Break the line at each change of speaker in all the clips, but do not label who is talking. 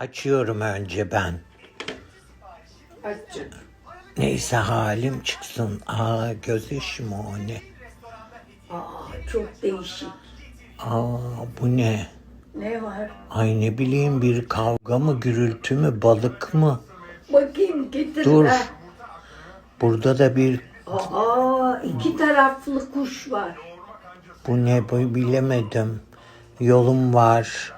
Açıyorum önce ben. Neyse halim çıksın. Aa göz yaşı mı o ne?
Aa çok değişik.
Aa bu ne?
Ne var?
Ay ne bileyim bir kavga mı gürültü mü balık mı?
Bakayım getir.
Dur. Burada da bir
Aa iki taraflı kuş var.
bu ne bu bilemedim. Yolum var.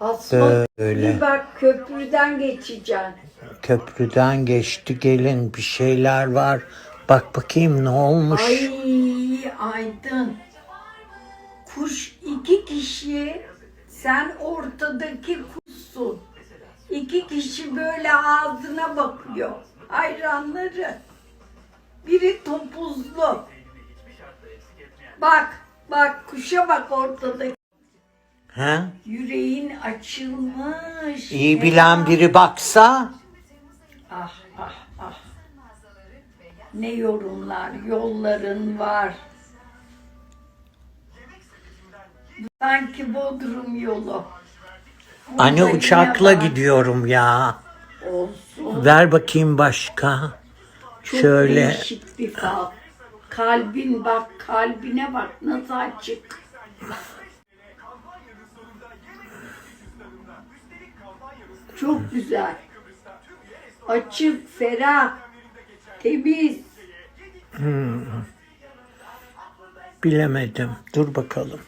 Asma
Böyle.
bir bak köprüden geçeceksin.
Köprüden geçti gelin bir şeyler var. Bak bakayım ne olmuş.
Ay Aydın. Kuş iki kişi sen ortadaki kuşsun. İki kişi böyle ağzına bakıyor. Hayranları. Biri topuzlu. Bak, bak kuşa bak ortadaki.
Ha?
Yüreğin açılmış.
İyi bilen biri baksa.
Ah ah ah. Ne yorumlar, yolların var. Sanki Bodrum yolu.
Anne
Burada
uçakla
yine var.
gidiyorum ya.
Olsun.
Ver bakayım başka.
Çok
Şöyle
değişik bir fal. Kalbin bak, kalbine bak nasıl açık. Çok güzel. Açık, ferah, temiz.
bilemedim. Dur bakalım.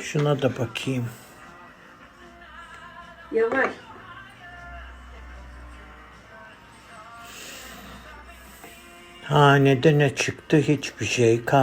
Şuna da bakayım.
Yavaş.
Hanede ne çıktı? Hiçbir şey. Kap